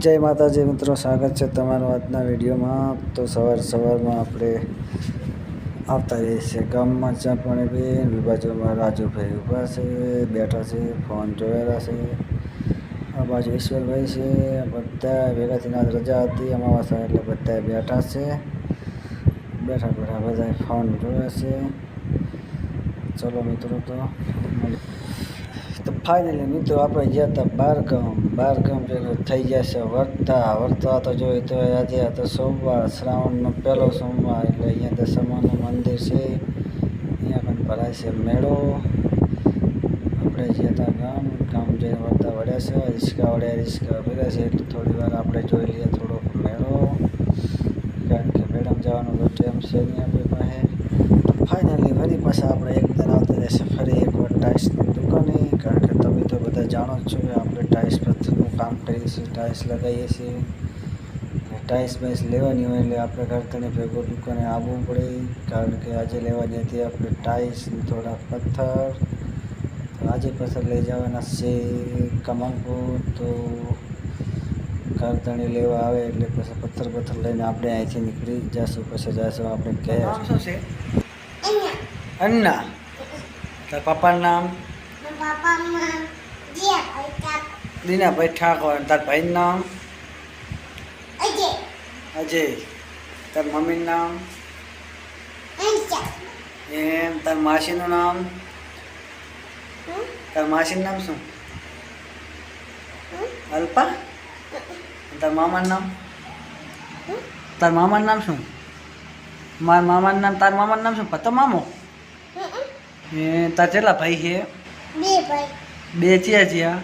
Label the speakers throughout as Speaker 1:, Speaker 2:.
Speaker 1: જય માતાજી મિત્રો, સ્વાગત છે તમારું આજના વિડીયોમાં. તો સવાર સવારમાં આપણે આવતા રહીએ છીએ ગામમાં. જ્યાં પણ બી બાજુમાં રાજુભાઈ ઊભા છે, બેઠા છે, ફોન જોયેલા છે. આ બાજુ ઈશ્વરભાઈ છે, બધા ભેગા થઈને રજા હતી અમાવાસા એટલે બધા બેઠા છે. બેઠા બેઠા બધા ફોન જોયા છે. ચલો મિત્રો તો ફાઇનલી મિત્રો આપણે ગયા હતા બારગામ બારગામ ભેગું થઈ જશે વર્તા વર્તા તો જોઈએ તો આજે આ તો સોમવાર શ્રાવણનો પહેલો સોમવાર એટલે અહીંયા દશામાનું મંદિર છે અહીંયા પણ ભરાય છે મેળો આપણે ગયા હતા ગામ ગામ જઈને વર્તા વળ્યા છે રિક્ષા વળ્યા રિક્ષા ભેગા છે એટલે થોડી વાર આપણે જોઈ લઈએ થોડોક મેળો કારણ કે મેડમ જવાનો તો ટાઈમ છે નહીં આપણી પાસે ફાઇનલી ફરી પાછા આપણે એક દિન આવતા રહેશે ફરી એકવાર ટાઇલ્સની દુકાને કારણ કે તમે તો બધા જાણો જ છો કે આપણે ટાઇલ્સ પથ્થરનું કામ કરીએ છીએ ટાઇલ્સ લગાવીએ છીએ. ટાઇલ્સ બાઇલ્સ લેવાની હોય એટલે આપણે ઘર તને ભેગો દુકાને આવવું પડે કારણ કે આજે લેવાની હતી આપણે ટાઇલ્સ થોડા પથ્થર. આજે પથ્થર લઈ જવાના છે કમલપુર. તો ઘર તણી લેવા આવે એટલે પછી પથ્થર પથ્થર લઈને આપણે અહીંથી નીકળી જશું પછી જશું આપણે ઘેર અન્ના. તાર પપ્પાનું નામ દીનાભાઈ ઠાકોર તાર ભાઈનું નામ? અજય. તાર મમ્મીનું નામ? એમ તાર માસીનું નામ? તાર માસીનું નામ શું? અલ્પા? તાર મામાનું નામ? તાર મામાનું નામ શું? મારા મામાનું નામ તાર મામાનું નામ શું? પતો મામો? એ તાર કેટલા ભાઈ છે? બે ચિયા ચિયા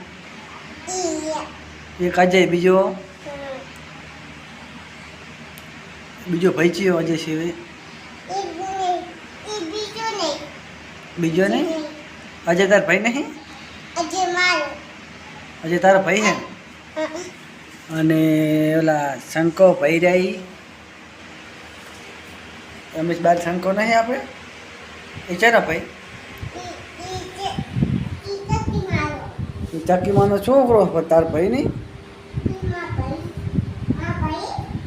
Speaker 1: એક અજય બીજો? બીજો ભાઈ ચિયો અજય છે બીજો નહીં? અજય તાર ભાઈ નહીં? અજય તારો ભાઈ છે? અને ઓલા શંકો ભાઈ રાઈ રમેશ બાર શંકો નહીં આપણે એ છે ભાઈ એ ચકીમાનો છોકરો પણ તાર ભાઈ નહીં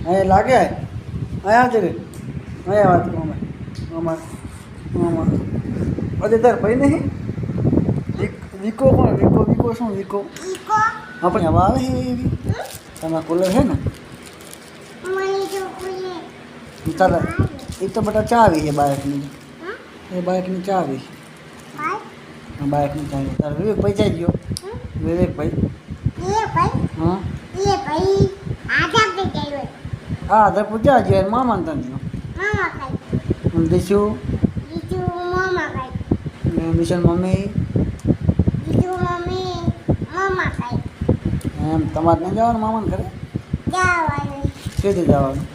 Speaker 1: અહીંયા લાગે અહીંયા જ રે અહીંયા વાત કહું અમે આમાં આમાં અજય તાર ભાઈ નહીં વિક- વિકો કોણ વિકો વિકો શું વિકો આપણે હવા આવે છે એવી તમારા કુલર છે ને ઈ તારા એ તો બધા ચાવી છે બાઇકની એ બાઇકની ચાવી આ બાઇકની ચાવી તારા વિવેક પૈસા ગયો વિવેકભાઈ હા? હા તો પૂજા છે? મામા ને તને દીશું. Mission mummy. એમ તમારે નહીં જવાનું મામાને ઘરે? સીધું જવાનું?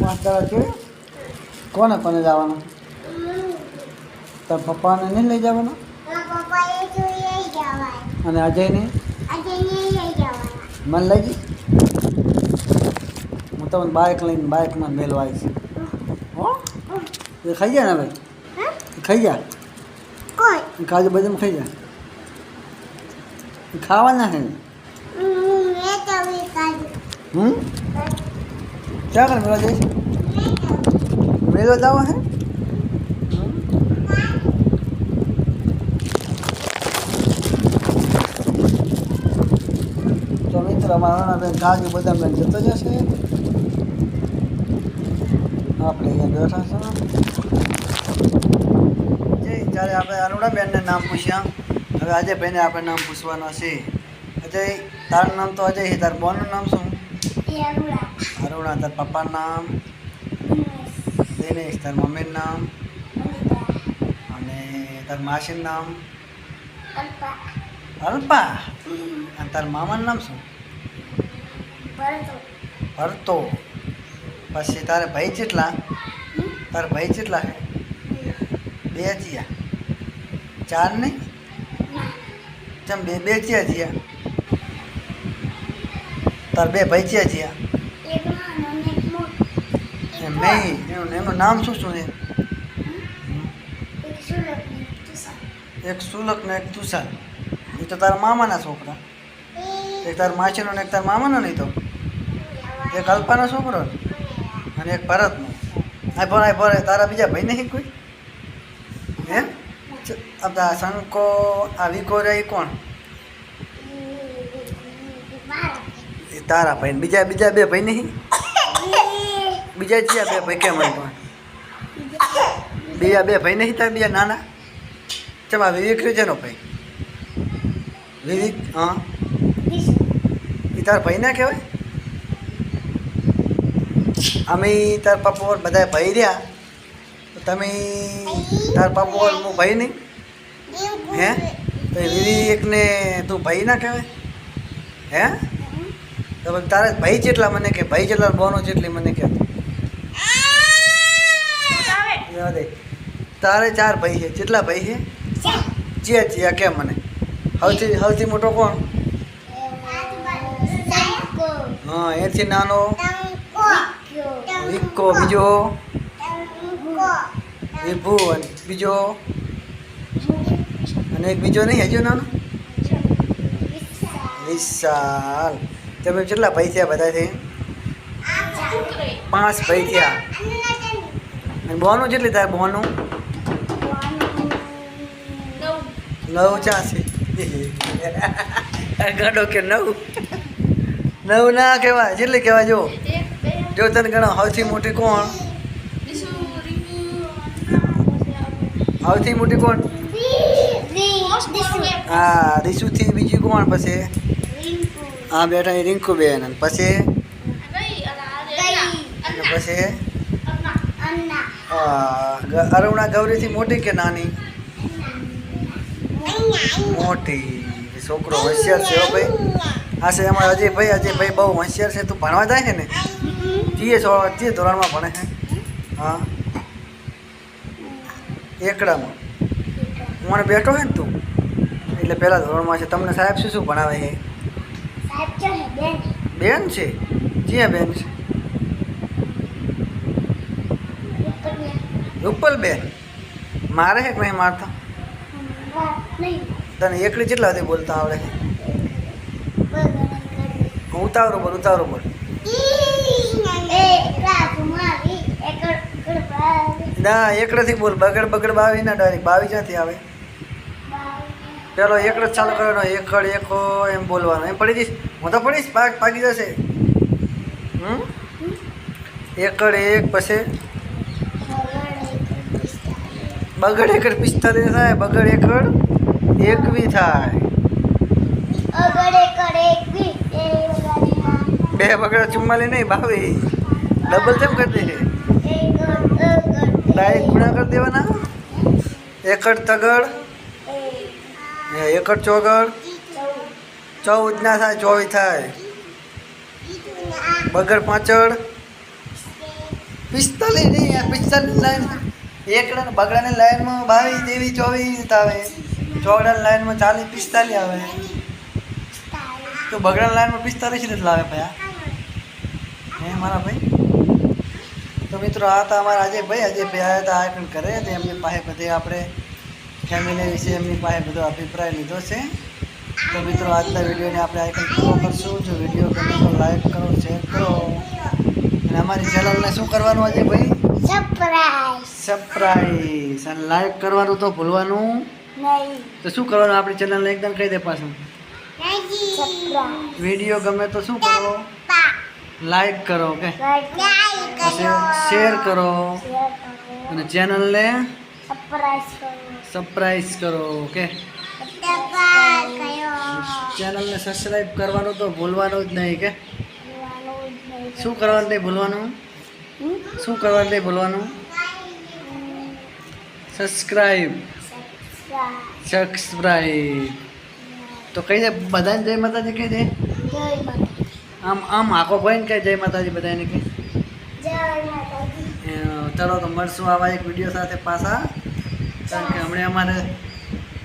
Speaker 1: પાંચ દાડા છે કોને કોને જવાનું? તાર પપ્પાને નહીં લઈ જવાના? અને અજયને? મને લઈ જઈ હું તમને બાઇક લઈને બાઇકમાં મેલવા આવીશ. હો? એ ખાઈ જાય ને ભાઈ? ખાઈ જા કાજુ બદામ ખાઈ જા ખાવાના હે હમ ક્યાં કરે મેળવા જઈશ? મેળવા જવા હે? તો મિત્ર અમારા બેન કાજુ બધા બેન જતો જશે. આપણે અહીંયા બેઠા છે. જય જ્યારે આપણે અરુણાબેનને નામ પૂછ્યા હવે આજે બેને આપણે નામ પૂછવાનો છે. અજય તારું નામ તો અજય છે તાર બોનનું નામ શું? અરુણા તાર પપ્પાનું નામ? દિનેશ તાર મમ્મીનું નામ? અને તાર માસીનું નામ? અલ્પા. અને તાર મામાનું નામ શું? ભરતો. પછી તારે ભાઈ જેટલા તારા ભાઈ જેટલા છે? બે થયા. ચાર નહીં? ચમ બે બે થયા થયા? તાર બે ભાઈ થયા થયા? એમ નહીં. એનું એનું નામ શું શું છે? એક સુલક ને એક તુષાર. એ તો તારા મામાના છોકરા. એક તારા માછીનો ને એક તારા મામાનો નહીં તો? એક અલ્પાનો છોકરો અને એક ભરતનો. આ ભર આ ભર તારા બીજા ભાઈ નહીં કોઈ? હે? ચ- આ શંકો આ વિકો રે કોણ? એ તારા ભાઈ બીજા બીજા બે ભાઈ નહીં? બીજા જ્યાં બે ભાઈ કેમ બીજા બે ભાઈ નહીં તારા બીજા નાના. ચમા વિવેક નો ભાઈ? વિવેક, હા. એ તારા ભાઈ ના કહેવાય? અમે તાર પપ્પા બધા ભાઈ રહ્યા. તમે તાર પપ્પા હું ભાઈ નહીં? હે? તો વિવેકને તું ભાઈ ના કહેવાય? હે? તો તારે ભાઈ જેટલા મને કે, ભાઈ જેટલા બોનો જેટલી મને કે. રહેવા દે. તારે ચાર ભાઈ છે. જેટલા ભાઈ છે? ચિયા ચિયા કે મને? સૌથી સૌથી મોટો કોણ? હા એથી નાનો. વિક્કો બીજો. વિભુ અને બીજો. અને એક બીજો નહીં હજુ નાનો? વિશાલ. તમે કેટલા ભાઈ થયા બધાથી? પાંચ ભાઈ થયા. અને બોનું જેટલી થાય બોનું? નવ ચાસી. ગણો કે નવ? નવ ના કહેવાય. જેટલી કહેવાય જો જો તને ગણો સૌથી મોટી કોણ? સૌથી મોટી કોણ? હા રીસુથી બીજી કોણ પછી? હા બેઠા એ રિંકુ બેન પછી? પછી? અરુણા ગૌરીથી મોટી કે નાની? મોટી. છોકરો હોશિયાર છે હો ભાઈ. હા છે અમારા અજયભાઈ. અજયભાઈ બહુ હોશિયાર છે. તું ભણવા જાય છે ને? જીએ છો જીએ ધોરણમાં ભણે છે. હા. એકડામાં. મને બેઠો છે ને તું? એટલે પહેલા ધોરણમાં છે. તમને સાહેબ શું શું ભણાવે છે? બેન છે? જીયા બેન છે? રૂપલ બેન મારે છે કંઈ મારતા તને એકડી કેટલા સુધી બોલતા આવડે ઉતાવળું બોલ, ઉતાવળો બોલ. ના, એકડેથી બોલ, બગડ બગડ બાવી ના ડાયરેક્ટ બાવી જ્યાંથી આવે? પેલો એકડ ચાલુ કરવાનો, એકડ, એકો, એમ બોલવાનો. એમ પડી જઈશ? હું તો પડીશ, પાક પાકી જશે. હમ? એકડ, એક, પછી? બગડ એકડ પિસ્તાલીસ થાય બગડ એકડ એકવી થાય. બે બગડા ચુમ્માલી નહીં બાવી ડબલ કેમ કરી દે ડાયરેક્ટ ગુણા કરી દેવાના? એકડ. તગડ. એકડ ચોગડ. ચૌદ ના થાય ચોવીસ થાય. બગડ પાછળ પિસ્તાલીસ નહીં પિસ્તાલીસ લાઈન એકડા બગડાની લાઈનમાં બાવીસ, ત્રેવીસ, ચોવીસ આવે. ચોગડાની લાઈનમાં ચાલીસ, પિસ્તાલીસ આવે. તો બગડાની લાઈનમાં પિસ્તાલીસ જ લાવે ભાઈ હે, મારા ભાઈ? તો મિત્રો, આ હતા અમારા અજય ભાઈ અજય ભાઈ આવ્યા હતા, આ પણ કરે તો એમની પાસે બધે આપણે ફેમિલી વિશે એમની પાસે બધો અભિપ્રાય લીધો છે. તો મિત્રો, આજના વિડીયોને આપણે આઈકન પૂરો કરશું. જો વીડિયો ગમે તો લાઈક કરો શેર કરો. અને અમારી ચેનલને શું કરવાનું, અજય ભાઈ? સરપ્રાઈઝ અને લાઈક કરવાનું તો ભૂલવાનું. તો શું કરવાનું? આપણી ચેનલને એકદમ કહી દે પાછું. વીડિયો ગમે તો શું કરો? લાઈક કરો કે શેર કરો. અને ચેનલને સરપ્રાઈઝ કરો. ઓકે? ચેનલને સબસ્ક્રાઈબ કરવાનું તો ભૂલવાનું જ નહીં કે શું કરવાનું નહીં ભૂલવાનું? શું કરવાનું નહીં ભૂલવાનું? સબસ્ક્રાઈબ સબસ્ક્રાઈબ તો કહી દે બધાને જય માતાજી કહી દે. આમ આમ આખો ભાઈ ને કહે જય માતાજી બધાને કહે. ચલો તો મળશું આવા એક વીડિયો સાથે પાછા. કારણ કે હમણાં અમારે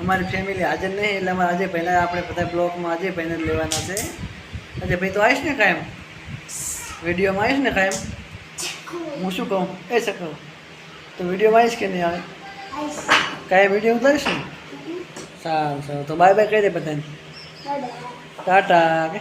Speaker 1: અમારી ફેમિલી હાજર નહીં એટલે અમારે અજય ભાઈને આપણે બધા બ્લોગમાં અજય ભાઈને લેવાના છે. અજય ભાઈ તો આવીશ ને કાયમ? વિડીયોમાં આવીશ ને કાયમ? હું શું કહું? એ શકું તો વિડીયોમાં આવીશ કે નહીં આવે? કાંઈ વીડિયો ઉતારીશ? ને સારું સારું. તો બાય બાય કહી દે બધાને. ટાટા કે